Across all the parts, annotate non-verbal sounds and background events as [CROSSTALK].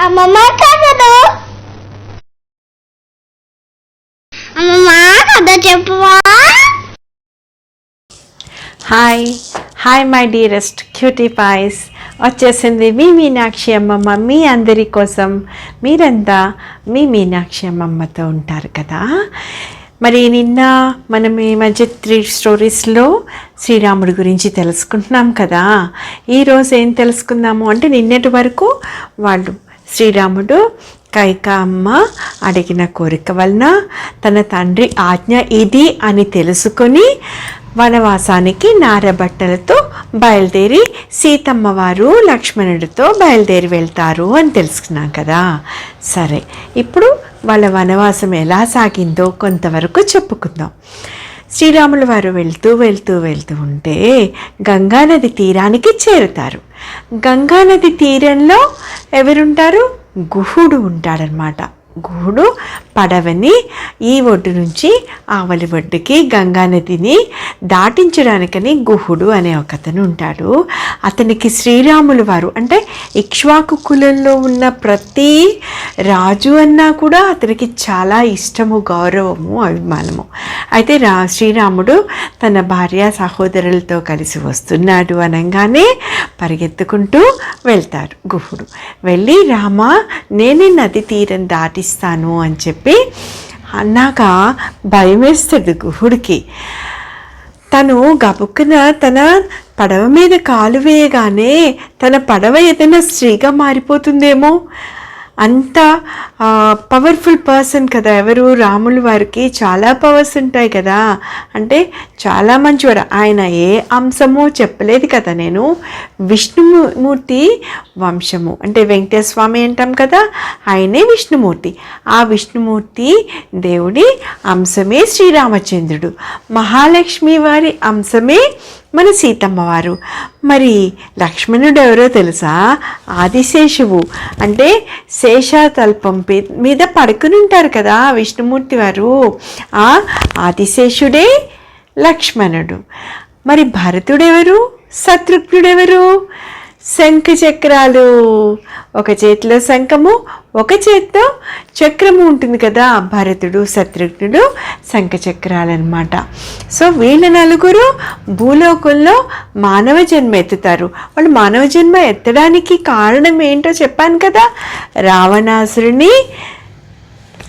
అమ్మమ్మ కథలు అమ్మమ్మ కథ చెప్పువా hi hi my dearest cutie pies వచ్చేసింది మీ మీనాక్షి అమ్మమ్మ మీ అందరి కోసం. మీరంతా మీ మీనాక్షి అమ్మమ్మతో ఉంటారు కదా? మరి నిన్న మనం ఈ మధ్య త్రీ స్టోరీస్లో శ్రీరాముడి గురించి తెలుసుకుంటున్నాం కదా? ఈరోజు ఏం తెలుసుకుందాము? అంటే నిన్నటి వరకు వాళ్ళు శ్రీరాముడు కైకామ్మ అడిగిన కోరిక వలన తన తండ్రి ఆజ్ఞ ఇది అని తెలుసుకొని వనవాసానికి నారబట్టలతో బయలుదేరి సీతమ్మ వారు లక్ష్మణుడితో బయలుదేరి వెళ్తారు అని తెలుసుకున్నాం కదా. సరే ఇప్పుడు వాళ్ళ వనవాసం ఎలా సాగిందో కొంతవరకు చెప్పుకుందాం. శ్రీరాముల వారు వెళ్తూ వెళ్తూ వెళ్తూ ఉంటే గంగానది తీరానికి చేరుతారు. గంగానది తీరంలో ఎవరుంటారు? గుహుడు ఉంటాడనమాట గుహుడు పడవని ఈ ఒడ్డు నుంచి ఆవలి ఒడ్డుకి గంగానదిని దాటించడానికని గుహుడు అనే ఒకతను ఉంటాడు. అతనికి శ్రీరాములు వారు అంటే ఇక్ష్వాకు కులంలో ఉన్న ప్రతి రాజు అన్నా కూడా అతనికి చాలా ఇష్టము గౌరవము అభిమానము. అయితే రా శ్రీరాముడు తన భార్య సహోదరులతో కలిసి వస్తున్నాడు అనగానే పరిగెత్తుకుంటూ వెళ్తారు గుహుడు. వెళ్ళి రామ నేనే నది తీరం దాటి పాటిస్తాను అని చెప్పి అన్నాక భయం వేస్తుంది గుహుడికి. తను గబుక్కున తన పడవ మీద కాలు వేయగానే తన పడవ ఏదైనా స్త్రీగా మారిపోతుందేమో? అంత పవర్ఫుల్ పర్సన్ కదా ఎవరు? రాములు వారికి చాలా పవర్స్ ఉంటాయి కదా. అంటే చాలా మంచివాడు. ఆయన ఏ అంశమో చెప్పలేదు కదా నేను. విష్ణుమూర్తి వంశము. అంటే వెంకటేశ్వర స్వామి అంటాం కదా ఆయనే విష్ణుమూర్తి. ఆ విష్ణుమూర్తి దేవుడి అంశమే శ్రీరామచంద్రుడు. మహాలక్ష్మి వారి అంశమే మన సీతమ్మవారు. మరి లక్ష్మణుడు ఎవరో తెలుసా? ఆదిశేషువు. అంటే శేషాతల్పం మీద పడుకుని ఉంటారు కదా విష్ణుమూర్తి వారు ఆ ఆదిశేషుడే లక్ష్మణుడు. మరి భరతుడెవరు? శత్రుఘ్నుడెవరు? శంఖ చక్రాలు. ఒక చేతిలో శంఖము ఒక చేతితో చక్రము ఉంటుంది కదా భరతుడు శత్రుఘ్నుడు శంఖ చక్రాలు అనమాట సో వీళ్ళ నలుగురు భూలోకంలో మానవ జన్మ ఎత్తుతారు. వాళ్ళు మానవ జన్మ ఎత్తడానికి కారణం ఏంటో చెప్పాను కదా రావణాసురుని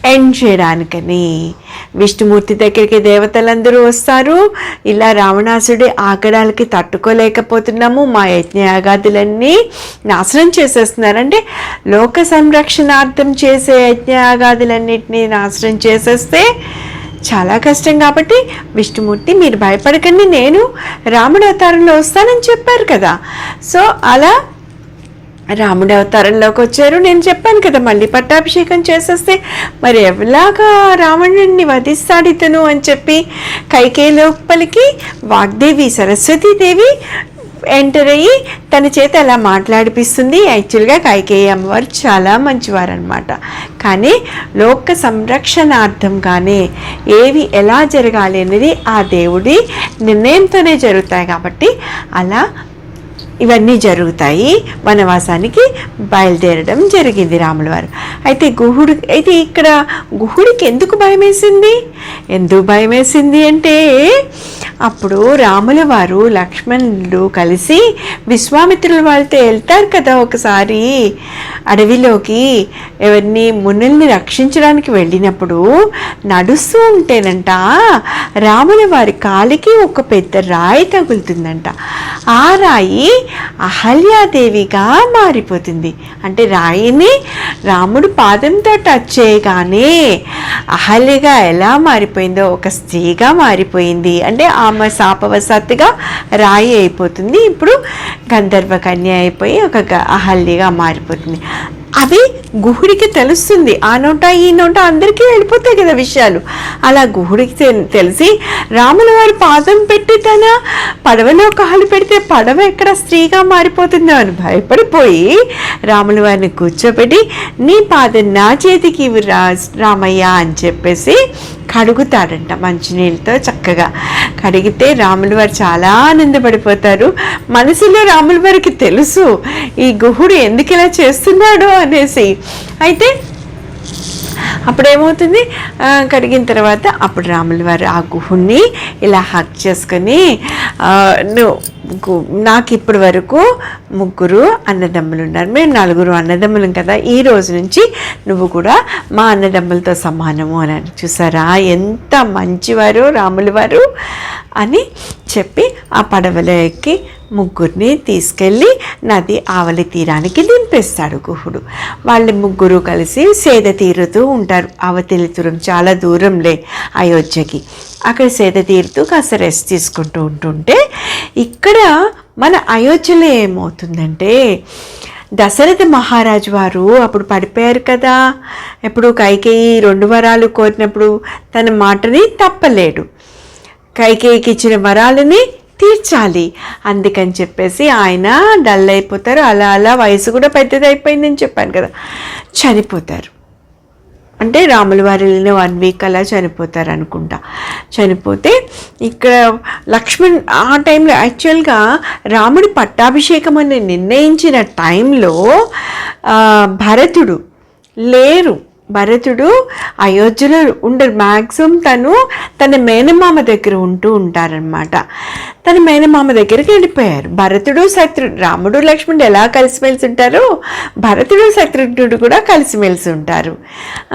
ఎండ్ చేయడానికని. విష్ణుమూర్తి దగ్గరికి దేవతలందరూ వస్తారు. ఇలా రావణాసుడి ఆగడాలకి తట్టుకోలేకపోతున్నాము. మా యజ్ఞయాగాదులన్నీ నాశనం చేసేస్తున్నారంటే లోక సంరక్షణార్థం చేసే యజ్ఞయాగాదులన్నింటినీ నాశనం చేసేస్తే చాలా కష్టం కాబట్టి విష్ణుమూర్తి మీరు భయపడకండి. నేను రాముడు అవతారంలో వస్తానని చెప్పారు కదా. సో అలా రాముడి అవతారంలోకి వచ్చారు. నేను చెప్పాను కదా మళ్ళీ పట్టాభిషేకం చేసేస్తే మరి ఎలాగా రావణుడిని వధిస్తాడు ఇతను అని చెప్పి కైకే లోపలికి వాగ్దేవి సరస్వతీదేవి ఎంటర్ అయ్యి తన చేత అలా మాట్లాడిపిస్తుంది. యాక్చువల్గా కైకేయి అమ్మవారు చాలా మంచివారనమాట కానీ లోక సంరక్షణార్థంగానే ఏవి ఎలా జరగాలి అనేది ఆ దేవుడి నిర్ణయంతోనే జరుగుతాయి కాబట్టి అలా ఇవన్నీ జరుగుతాయి. వనవాసానికి బయలుదేరడం జరిగింది రాముల వారు. అయితే గుహుడు అయితే ఇక్కడ గుహుడికి ఎందుకు భయం వేసింది ఎందుకు భయం వేసింది అంటే అప్పుడు రాముల వారు లక్ష్మణులు కలిసి విశ్వామిత్రుల వాళ్ళతో వెళ్తారు కదా ఒకసారి. అడవిలోకి ఎవరిని మునుల్ని రక్షించడానికి వెళ్ళినప్పుడు నడుస్తూ ఉంటేనంట రాముల వారి కాలికి ఒక పెద్ద రాయి తగులుతుందంట. ఆ రాయి అహల్యాదేవిగా మారిపోతుంది. అంటే రాయిని రాముడు పాదంతో టచ్ చేయగానే అహల్యగా ఎలా మారిపోయిందో ఒక స్త్రీగా మారిపోయింది. అంటే ఆమె శాపవశాత్తుగా రాయి అయిపోతుంది. ఇప్పుడు గంధర్వ కన్య అయిపోయి ఒక గ- అహల్యగా మారిపోతుంది. అవి గుహుడికి తెలుస్తుంది. ఆ నోట ఈ నోట అందరికీ వెళ్ళిపోతాయి కదా విషయాలు. అలా గుహుడికి తెలిసి రాముల వారు పాదం పెట్టి తన పడవలో కాలు పెడితే పడవ ఎక్కడ స్త్రీగా మారిపోతుందో అని భయపడిపోయి రాముల వారిని కూర్చోబెట్టి నీ పాదం నా చేతికి ఇవి రా రామయ్య అని చెప్పేసి కడుగుతాడంట మంచినీళ్ళతో చక్కగా. కడిగితే రాములు వారు చాలా ఆనందపడిపోతారు. మనసులో రాములు వారికి తెలుసు ఈ గుహుడు ఎందుకు ఇలా చేస్తున్నాడు అనేసి. అయితే అప్పుడు ఏమవుతుంది కడిగిన తర్వాత అప్పుడు రాములు వారు ఆ గుహుణ్ణి ఇలా హక్ చేసుకొని నువ్వు నాకు ఇప్పటి వరకు ముగ్గురు అన్నదమ్ములు ఉన్నారు మేము నలుగురు అన్నదమ్ములం కదా. ఈ రోజు నుంచి నువ్వు కూడా మా అన్నదమ్ములతో సమానము అని చూసారా? ఎంత మంచివారు రాములు వారు అని చెప్పి ఆ పడవలో ఎక్కి ముగ్గురిని తీసుకెళ్ళి నది ఆవలి తీరానికి దింపేస్తాడు గుహుడు. వాళ్ళు ముగ్గురు కలిసి సేద తీరుతూ ఉంటారు. అవతలి తీరం చాలా దూరంలే అయోధ్యకి. అక్కడ సేద తీరుతూ కాస్త రెస్ట్ తీసుకుంటూ ఉంటుంటే ఇక్కడ మన అయోధ్యలో ఏమవుతుందంటే దశరథ మహారాజు వారు అప్పుడు పడిపోయారు కదా. ఎప్పుడు కైకేయి రెండు వరాలు కోరినప్పుడు తన మాటని తప్పలేడు. కైకేయికి ఇచ్చిన వరాలని తీర్చాలి. అందుకని చెప్పేసి ఆయన డల్ అయిపోతారు. అలా అలా వయసు కూడా పెద్దది అయిపోయిందని చెప్పాను కదా. చనిపోతారు. అంటే రాముల వారి వెళ్ళిన వన్ వీక్ అలా చనిపోతారు అనుకుంటా. చనిపోతే ఇక్కడ లక్ష్మణ్ ఆ టైంలో యాక్చువల్గా రాముడి పట్టాభిషేకం అని నిర్ణయించిన టైంలో భరతుడు లేరు. భరతుడు అయోధ్యలో ఉండరు. మ్యాక్సిమం తను తన మేనమామ దగ్గర ఉంటూ ఉంటారనమాట తన మేనమామ దగ్గరికి వెళ్ళిపోయారు. భరతుడు శత్రుడు రాముడు లక్ష్మణుడు ఎలా కలిసిమెలిసి ఉంటారు? భరతుడు శత్రుఘ్నుడు కూడా కలిసిమెలిసి ఉంటారు.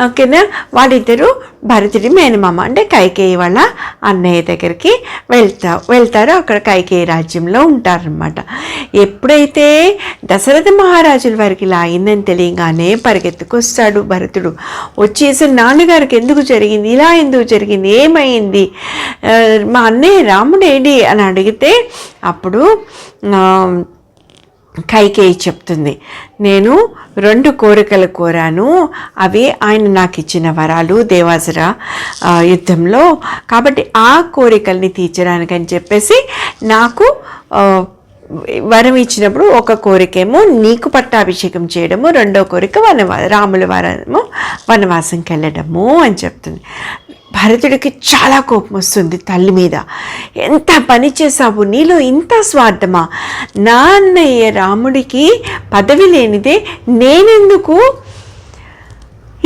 ఓకేనా? వాళ్ళిద్దరూ భరతుడి మేనమామ అంటే కైకేయి వాళ్ళ అన్నయ్య దగ్గరికి వెళ్తా వెళ్తారు. అక్కడ కైకేయి రాజ్యంలో ఉంటారనమాట ఎప్పుడైతే దశరథ మహారాజుల వారికి ఇలా అయిందని తెలియగానే పరిగెత్తుకొస్తాడు భరతుడు. వచ్చేసి నాన్నగారికి ఎందుకు జరిగింది? ఇలా ఎందుకు జరిగింది? ఏమైంది? మా అన్నయ్య రాముడు ఏంటి అని అడిగితే అప్పుడు కైకేయి చెప్తుంది నేను రెండు కోరికలు కోరాను. అవి ఆయన నాకు ఇచ్చిన వరాలు దేవాసుర యుద్ధంలో. కాబట్టి ఆ కోరికల్ని తీర్చడానికని చెప్పేసి నాకు వరం ఇచ్చినప్పుడు ఒక కోరికేమో నీకు పట్టాభిషేకం చేయడము రెండో కోరిక వనవా రాముల వరము వనవాసంకి వెళ్ళడము అని చెప్తుంది. భరతుడికి చాలా కోపం వస్తుంది తల్లి మీద. ఎంత పని చేసావు నీలో ఇంత స్వార్థమా? నాన్నయ్య రాముడికి పదవి లేనిదే నేనెందుకు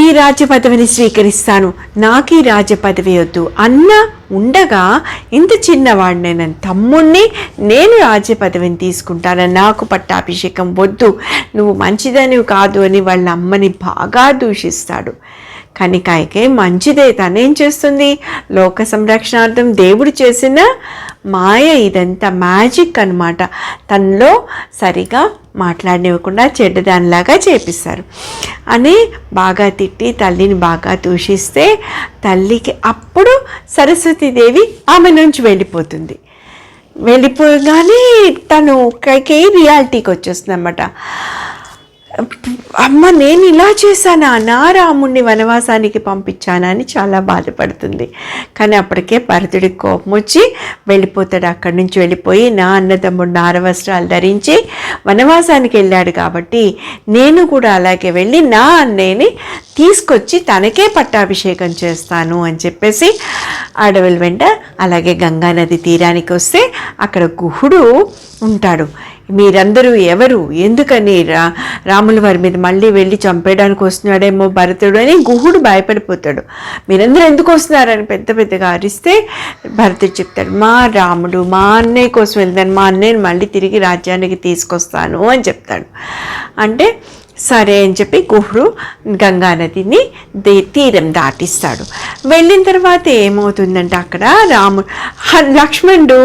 ఈ రాజ్య పదవిని స్వీకరిస్తాను. నాకు ఈ రాజ్య పదవి వద్దు. అన్న ఉండగా ఇంత చిన్నవాడిని నేను తమ్ముణ్ణి నేను రాజ్య పదవిని తీసుకుంటాను. నాకు పట్టాభిషేకం వద్దు. నువ్వు మంచిదని కాదు అని వాళ్ళ అమ్మని బాగా దూషిస్తాడు. కానీ కాయకే మంచిదే తనేం చేస్తుంది? లోక సంరక్షణార్థం దేవుడు చేసిన మాయ ఇదంతా మ్యాజిక్ అనమాట తనలో సరిగా మాట్లాడనివ్వకుండా చెడ్డదానిలాగా చేపిస్తారు. అని బాగా తిట్టి తల్లిని బాగా దూషిస్తే తల్లికి అప్పుడు సరస్వతీదేవి ఆమె నుంచి వెళ్ళిపోతుంది. వెళ్ళిపోగానే తను కైకే రియాలిటీకి వచ్చేస్తుంది అనమాట అమ్మ నేను ఇలా చేశానా? నా రాముణ్ణి వనవాసానికి పంపించానా అని చాలా బాధపడుతుంది. కానీ అప్పటికే భరతుడికి కోపం వచ్చి వెళ్ళిపోతాడు. అక్కడి నుంచి వెళ్ళిపోయి నా అన్నదమ్ముడు నారవస్త్రాలు ధరించి వనవాసానికి వెళ్ళాడు కాబట్టి నేను కూడా అలాగే వెళ్ళి నా అన్నయ్యని తీసుకొచ్చి తనకే పట్టాభిషేకం చేస్తాను అని చెప్పేసి అడవుల వెంట అలాగే గంగానది తీరానికి వస్తే అక్కడ గుహుడు ఉంటాడు. మీరందరూ ఎవరు? ఎందుకని రా రాముల వారి మీద మళ్ళీ వెళ్ళి చంపేయడానికి వస్తున్నాడేమో భరతుడు అని గుహుడు భయపడిపోతాడు. మీరందరూ ఎందుకు వస్తున్నారని పెద్ద పెద్దగా అరిస్తే భరతుడు చెప్తాడు మా రాముడు మా అన్నయ్య కోసం వెళ్తాను మా అన్నయ్యని మళ్ళీ తిరిగి రాజ్యానికి తీసుకొస్తాను అని చెప్తాడు. అంటే సరే అని చెప్పి గుహుడు గంగానదిని దే తీరం దాటిస్తాడు. వెళ్ళిన తర్వాత ఏమవుతుందంటే అక్కడ రాము లక్ష్మణుడు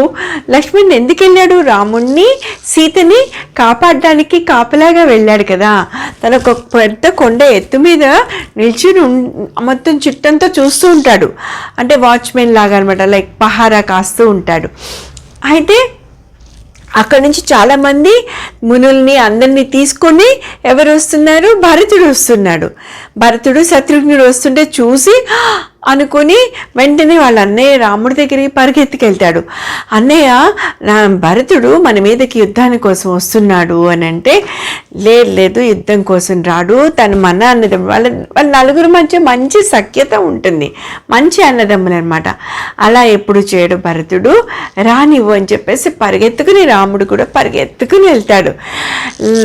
లక్ష్మణుడు ఎందుకు వెళ్ళాడు? రాముణ్ణి సీతని కాపాడడానికి కాపలాగా వెళ్ళాడు కదా. తనకు ఒక పెద్ద కొండ ఎత్తు మీద నిల్చుని మొత్తం చుట్టంతా చూస్తూ ఉంటాడు. అంటే వాచ్మెన్ లాగా అనమాట లైక్ పహారా కాస్తూ ఉంటాడు. అయితే అక్కడి నుంచి చాలామంది మునుల్ని అందరినీ తీసుకొని ఎవరు వస్తున్నారు? భరతుడు వస్తున్నాడు. భరతుడు శత్రుఘ్నుడు వస్తుంటే చూసి అనుకుని వెంటనే వాళ్ళ అన్నయ్య రాముడి దగ్గరికి పరిగెత్తుకెళ్తాడు. అన్నయ్య నా భరతుడు మన మీదకి యుద్ధాని కోసం వస్తున్నాడు అని అంటే లేదు లేదు యుద్ధం కోసం రాడు. తను మన అన్నదమ్ముడు వాళ్ళ వాళ్ళ నలుగురు మధ్య మంచి సఖ్యత ఉంటుంది. మంచి అన్నదమ్ములు అనమాట అలా ఎప్పుడు చేయడు భరతుడు. రానివ్వు అని చెప్పేసి పరిగెత్తుకుని రాముడు కూడా పరిగెత్తుకుని వెళ్తాడు.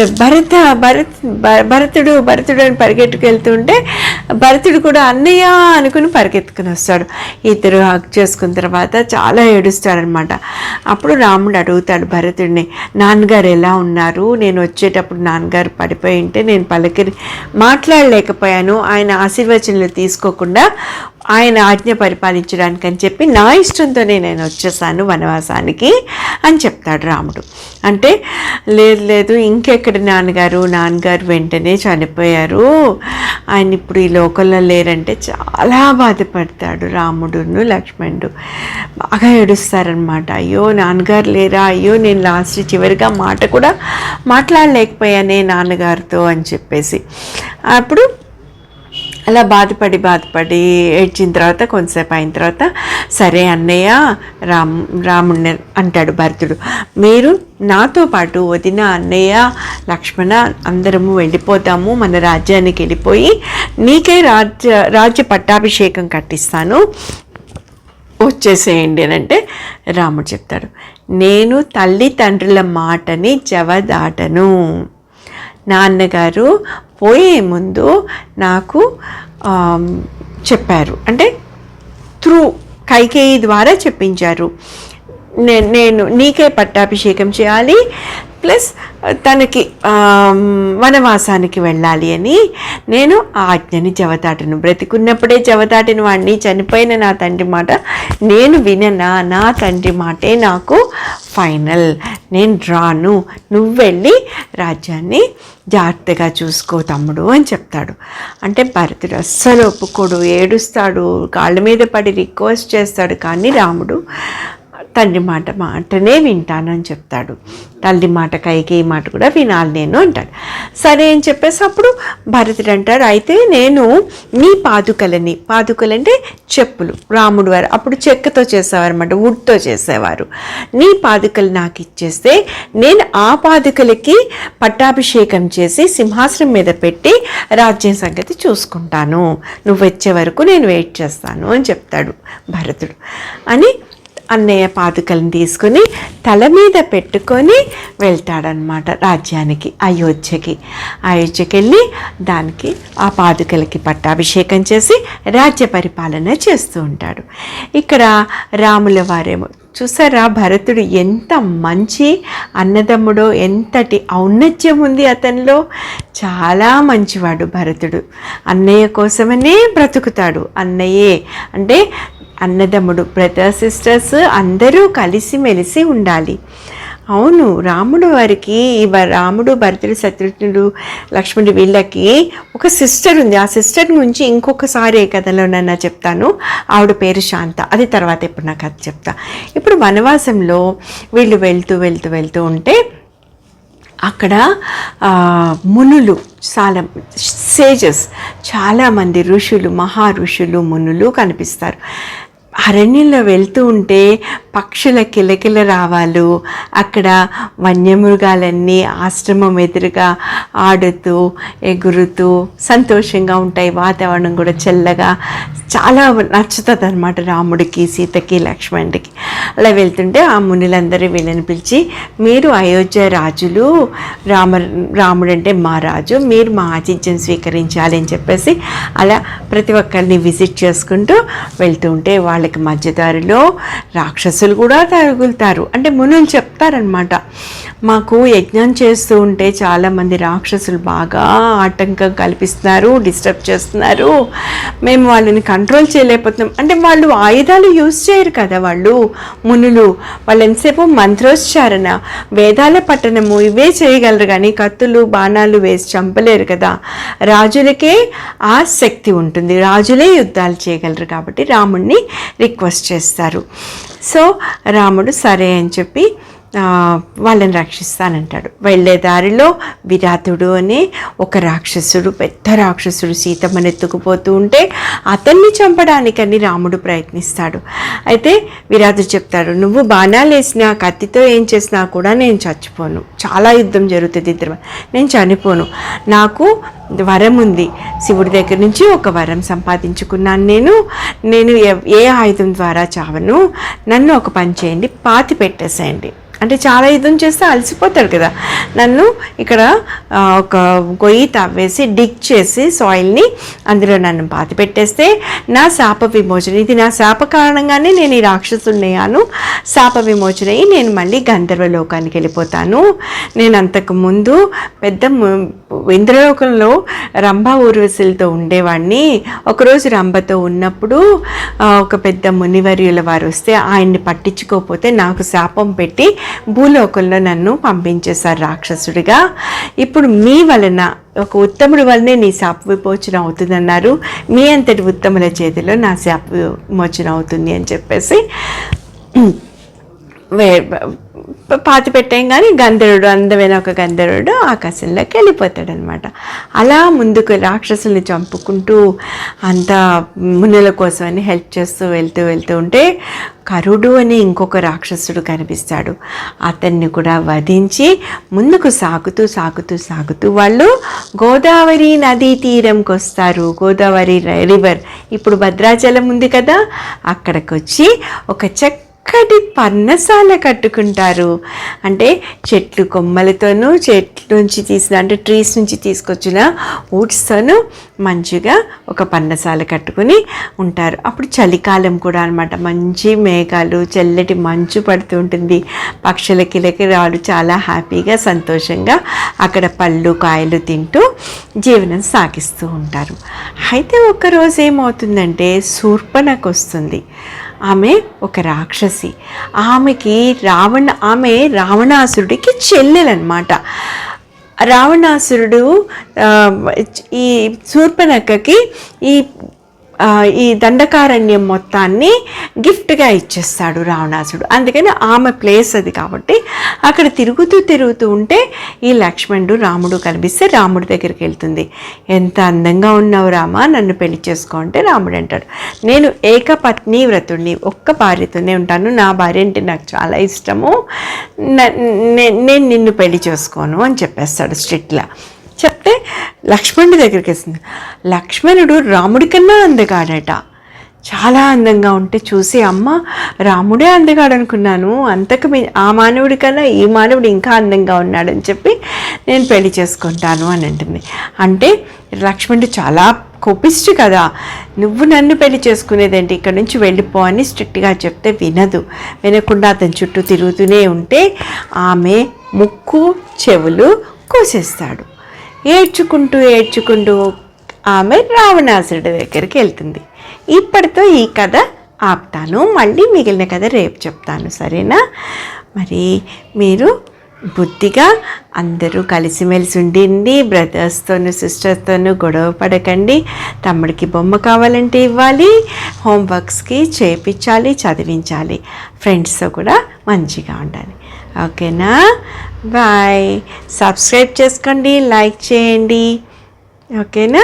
భరత భరత్ భ- భరతుడు భరతుడు అని పరిగెట్టుకు వెళ్తుంటే భరతుడు కూడా అన్నయ్య అనుకుని పరిగెత్తుకుని వస్తాడు ఇద్దరు హక్ చేసుకున్న తర్వాత చాలా ఏడుస్తాడనమాట. అప్పుడు రాముడు అడుగుతాడు భరతుడిని నాన్నగారు ఎలా ఉన్నారు? నేను వచ్చేటప్పుడు నాన్నగారు పడిపోయి ఉంటే నేను పలకరి మాట్లాడలేకపోయాను. ఆయన ఆశీర్వచనలు తీసుకోకుండా ఆయన ఆజ్ఞ పరిపాలించడానికి అని చెప్పి నా ఇష్టంతోనే నేను వచ్చేసాను వనవాసానికి అని చెప్తాడు రాముడు. అంటే లేదు లేదు ఇంకెక్కడ నాన్నగారు? నాన్నగారు వెంటనే చనిపోయారు. ఆయన ఇప్పుడు ఈ లోకల్లో లేరంటే చాలా బాధపడతాడు రాముడును లక్ష్మణుడు. బాగా ఏడుస్తారనమాట అయ్యో నాన్నగారు లేరా? అయ్యో నేను లాస్ట్ చివరిగా మాట కూడా మాట్లాడలేకపోయానే నాన్నగారితో అని చెప్పేసి. అప్పుడు అలా బాధపడి బాధపడి ఏడ్చిన తర్వాత కొంతసేపు అయిన తర్వాత సరే అన్నయ్య రామ్ రాముణ్ణి అంటాడు భరతుడు. మీరు నాతో పాటు వదిన అన్నయ్య లక్ష్మణ అందరము వెళ్ళిపోతాము. మన రాజ్యానికి వెళ్ళిపోయి నీకే రాజ్య రాజ్య పట్టాభిషేకం కట్టిస్తాను. వచ్చేసేయండి అని అంటే రాముడు చెప్తాడు. నేను తల్లి తండ్రుల మాటని జవదాటను. నాన్నగారు పోయే ముందు నాకు చెప్పారు. అంటే త్రూ కైకేయి ద్వారా చెప్పించారు. నేను నీకే పట్టాభిషేకం చేయాలి. ప్లస్ తనకి వనవాసానికి వెళ్ళాలి అని. నేను ఆజ్ఞని జవదాటను బ్రతికున్నప్పుడే జవదాటిన వాడిని చనిపోయిన నా తండ్రి మాట నేను విననా? నా తండ్రి మాటే నాకు ఫైనల్. నేను రాను. నువ్వు వెళ్ళి రాజ్యాన్ని జాగ్రత్తగా చూసుకో తమ్ముడు అని చెప్తాడు. అంటే భరతుడు అస్సలు ఒప్పుకోడు. ఏడుస్తాడు. కాళ్ళ మీద పడి రిక్వెస్ట్ చేస్తాడు. కానీ రాముడు తండ్రి మాట మాటనే వింటానని చెప్తాడు. తల్లి మాట కైకేయి మాట కూడా వినాలి నేను అంటాడు. సరే అని చెప్పేసి అప్పుడు భరతుడు అంటాడు అయితే నేను నీ పాదుకలని పాదుకలు అంటే చెప్పులు. రాముడు వారు అప్పుడు చెక్కతో చేసేవారన్నమాట వుడ్తో చేసేవారు. నీ పాదుకలు నాకు ఇచ్చేస్తే నేను ఆ పాదుకలకి పట్టాభిషేకం చేసి సింహాసనం మీద పెట్టి రాజ్యం సంగతి చూసుకుంటాను. నువ్వు వచ్చే వరకు నేను వెయిట్ చేస్తాను అని చెప్తాడు భరతుడు. అని అన్నయ్య పాదుకలను తీసుకుని తల మీద పెట్టుకొని వెళ్తాడనమాట రాజ్యానికి అయోధ్యకి. అయోధ్యకి వెళ్ళి దానికి ఆ పాదుకలకి పట్టాభిషేకం చేసి రాజ్య పరిపాలన చేస్తూ ఉంటాడు. ఇక్కడ రాముల వారేమో చూసారా? భరతుడు ఎంత మంచి అన్నదమ్ముడో ఎంతటి ఔన్నత్యం ఉంది అతనిలో. చాలా మంచివాడు భరతుడు. అన్నయ్య కోసమనే బ్రతుకుతాడు. అన్నయ్యే అంటే అన్నదమ్ముడు బ్రదర్ సిస్టర్స్ అందరూ కలిసిమెలిసి ఉండాలి. అవును రాముడు వారికి రాముడు భరతుడు శత్రుఘ్నుడు లక్ష్మణుడు వీళ్ళకి ఒక సిస్టర్ ఉంది. ఆ సిస్టర్ గురించి ఇంకొకసారి ఏ కథలోనన్నా చెప్తాను. ఆవిడ పేరు శాంత. అది తర్వాత ఇప్పుడు నాకు కథ చెప్తా. ఇప్పుడు వనవాసంలో వీళ్ళు వెళ్తూ వెళ్తూ వెళ్తూ ఉంటే అక్కడ మునులు చాలా సేజస్ చాలామంది ఋషులు మహా ఋషులు మునులు కనిపిస్తారు. అరణ్యంలో వెళ్తూ ఉంటే పక్షుల కిలకిల రావాలు. అక్కడ వన్యమృగాలన్నీ ఆశ్రమం ఎదురుగా ఆడుతూ ఎగురుతూ సంతోషంగా ఉంటాయి. వాతావరణం కూడా చల్లగా చాలా నచ్చుతుంది అనమాట రాముడికి సీతకి లక్ష్మణుడికి. అలా వెళ్తుంటే ఆ మునులందరూ వీళ్ళని పిలిచి మీరు అయోధ్య రాజులు రామ రాముడు అంటే మా రాజు మీరు మా ఆతిథ్యం స్వీకరించాలి అని చెప్పేసి అలా ప్రతి ఒక్కరిని విజిట్ చేసుకుంటూ వెళ్తూ ఉంటే వాళ్ళు వాళ్ళకి మధ్యదారిలో రాక్షసులు కూడా తగులుతారు. అంటే మునులు చెప్తారనమాట మాకు యజ్ఞం చేస్తూ ఉంటే చాలామంది రాక్షసులు బాగా ఆటంకం కల్పిస్తున్నారు డిస్టర్బ్ చేస్తున్నారు. మేము వాళ్ళని కంట్రోల్ చేయలేకపోతున్నాం. అంటే వాళ్ళు ఆయుధాలు యూజ్ చేయరు కదా వాళ్ళు మునులు. వాళ్ళు ఎంతసేపు మంత్రోచ్చారణ వేదాల పట్టణము ఇవే చేయగలరు కానీ కత్తులు బాణాలు వేసి చంపలేరు కదా. రాజులకే ఆ శక్తి ఉంటుంది. రాజులే యుద్ధాలు చేయగలరు కాబట్టి రాముణ్ణి రిక్వెస్ట్ చేస్తారు. సో రాముడు సరే అని చెప్పి వాళ్ళని రక్షిస్తానంటాడు వెళ్ళే దారిలో విరాతుడు అనే ఒక రాక్షసుడు పెద్ద రాక్షసుడు సీతమ్మని ఎత్తుకుపోతూ ఉంటే అతన్ని చంపడానికని రాముడు ప్రయత్నిస్తాడు. అయితే విరాతుడు చెప్తాడు నువ్వు బాణాలు వేసినా కత్తితో ఏం చేసినా కూడా నేను చచ్చిపోను. చాలా యుద్ధం జరుగుతుంది ఇద్దరు నేను చనిపోను. నాకు వరం ఉంది. శివుడి దగ్గర నుంచి ఒక వరం సంపాదించుకున్నాను నేను. నేను ఏ ఆయుధం ద్వారా చావను? నన్ను ఒక పని చేయండి. పాతి పెట్టేసేయండి. అంటే చాలా యుద్ధం చేస్తే అలసిపోతాడు కదా. నన్ను ఇక్కడ ఒక గొయ్యి తవ్వేసి డిగ్ చేసి సాయిల్ని అందులో నన్ను పాతి పెట్టేస్తే నా శాప విమోచన ఇది నా శాప కారణంగానే నేను ఈ రాక్షసున్నయ్యాను శాప విమోచన అయ్యి నేను మళ్ళీ గంధర్వ లోకానికి వెళ్ళిపోతాను. నేను అంతకు ముందు పెద్ద ఇంద్రలోకంలో రంభ ఊర్వశులతో ఉండేవాడిని ఒకరోజు రంభతో ఉన్నప్పుడు ఒక పెద్ద మునివర్యుల వారు వస్తే ఆయన్ని పట్టించుకోకపోతే నాకు శాపం పెట్టి భూలోకంలో నన్ను పంపించేశారు రాక్షసుడిగా. ఇప్పుడు మీ వలన ఒక ఉత్తముడి వల్లనే నీ శాప విమోచన అవుతుందన్నారు. మీ అంతటి ఉత్తముల చేతిలో నా శాప విమోచన అవుతుంది అని చెప్పేసి [CLEARS THROAT] వే పాతి పెట్టాం కానీ గంధర్వుడు అందమైన ఒక గంధర్వుడు ఆకాశంలోకి వెళ్ళిపోతాడు అనమాట అలా ముందుకు రాక్షసుల్ని చంపుకుంటూ అంత మునుల కోసమని హెల్ప్ చేస్తూ వెళ్తూ వెళ్తూ ఉంటే కరుడు అని ఇంకొక రాక్షసుడు కనిపిస్తాడు. అతన్ని కూడా వధించి ముందుకు సాగుతూ సాగుతూ సాగుతూ వాళ్ళు గోదావరి నదీ తీరంకి వస్తారు. గోదావరి రివర్. ఇప్పుడు భద్రాచలం ఉంది కదా అక్కడికి వచ్చి ఒక చెక్క చక్కటి పర్ణశాల కట్టుకుంటారు. అంటే చెట్లు కొమ్మలతోనూ చెట్ల నుంచి తీసిన అంటే ట్రీస్ నుంచి తీసుకొచ్చిన వుడ్స్తోనూ మంచిగా ఒక పర్ణశాల కట్టుకుని ఉంటారు. అప్పుడు చలికాలం కూడా అనమాట మంచి మేఘాలు చల్లటి మంచు పడుతూ ఉంటుంది. పక్షుల కిలకిరాలు చాలా హ్యాపీగా సంతోషంగా అక్కడ పళ్ళు కాయలు తింటూ జీవనం సాగిస్తూ ఉంటారు. అయితే ఒకరోజు ఏమవుతుందంటే శూర్పణకు వస్తుంది ఆమె ఒక రాక్షసి. ఆమెకి రావణ ఆమె రావణాసురుడికి చెల్లెలన్నమాట. రావణాసురుడు ఈ శూర్పణఖకి ఈ ఈ దండకారణ్యం మొత్తాన్ని గిఫ్ట్గా ఇచ్చేస్తాడు రావణాసుడు. అందుకని ఆమె ప్లేస్ అది కాబట్టి అక్కడ తిరుగుతూ తిరుగుతూ ఉంటే ఈ లక్ష్మణుడు రాముడు కనిపిస్తే రాముడి దగ్గరికి వెళ్తుంది. ఎంత అందంగా ఉన్నావు రామా నన్ను పెళ్ళి చేసుకో అంటే రాముడు అంటాడు. నేను ఏకపత్ని వ్రతుడిని ఒక్క భార్యతోనే ఉంటాను నా భార్య అంటే నాకు చాలా ఇష్టము నేను నిన్ను పెళ్ళి చేసుకోను అని చెప్పేస్తాడు స్ట్రిక్ట్లా చెప్తే లక్ష్మణుడి దగ్గరికి వస్తుంది లక్ష్మణుడు రాముడి కన్నా అందగాడట. చాలా అందంగా ఉంటే చూసి అమ్మ రాముడే అందగాడు అనుకున్నాను అంతకు మీ ఆ మానవుడి కన్నా ఈ మానవుడు ఇంకా అందంగా ఉన్నాడని చెప్పి నేను పెళ్ళి చేసుకుంటాను అని అంటుంది. అంటే లక్ష్మణుడు చాలా కోపిష్టి కదా. నువ్వు నన్ను పెళ్ళి చేసుకునేదేంటి? ఇక్కడ నుంచి వెళ్ళిపో అని స్ట్రిక్ట్గా చెప్తే వినదు. వినకుండా అతని చుట్టూ తిరుగుతూనే ఉంటే ఆమె ముక్కు చెవులు కోసేస్తాడు. ఏడ్చుకుంటూ ఏడ్చుకుంటూ ఆమె రావణాసురుడి దగ్గరికి వెళ్తుంది. ఇప్పటితో ఈ కథ ఆపుతాను. మళ్ళీ మిగిలిన కథ రేపు చెప్తాను. సరేనా? మరి మీరు బుద్ధిగా అందరూ కలిసిమెలిసి ఉండండి. బ్రదర్స్తోనూ సిస్టర్స్తోనూ గొడవ పడకండి. తమ్ముడికి బొమ్మ కావాలంటే ఇవ్వాలి. హోంవర్క్స్కి చేపించాలి చదివించాలి. ఫ్రెండ్స్తో కూడా మంచిగా ఉండాలి. ఓకేనా? బాయ్. సబ్స్క్రైబ్ చేసుకోండి లైక్ చేయండి. ఓకేనా?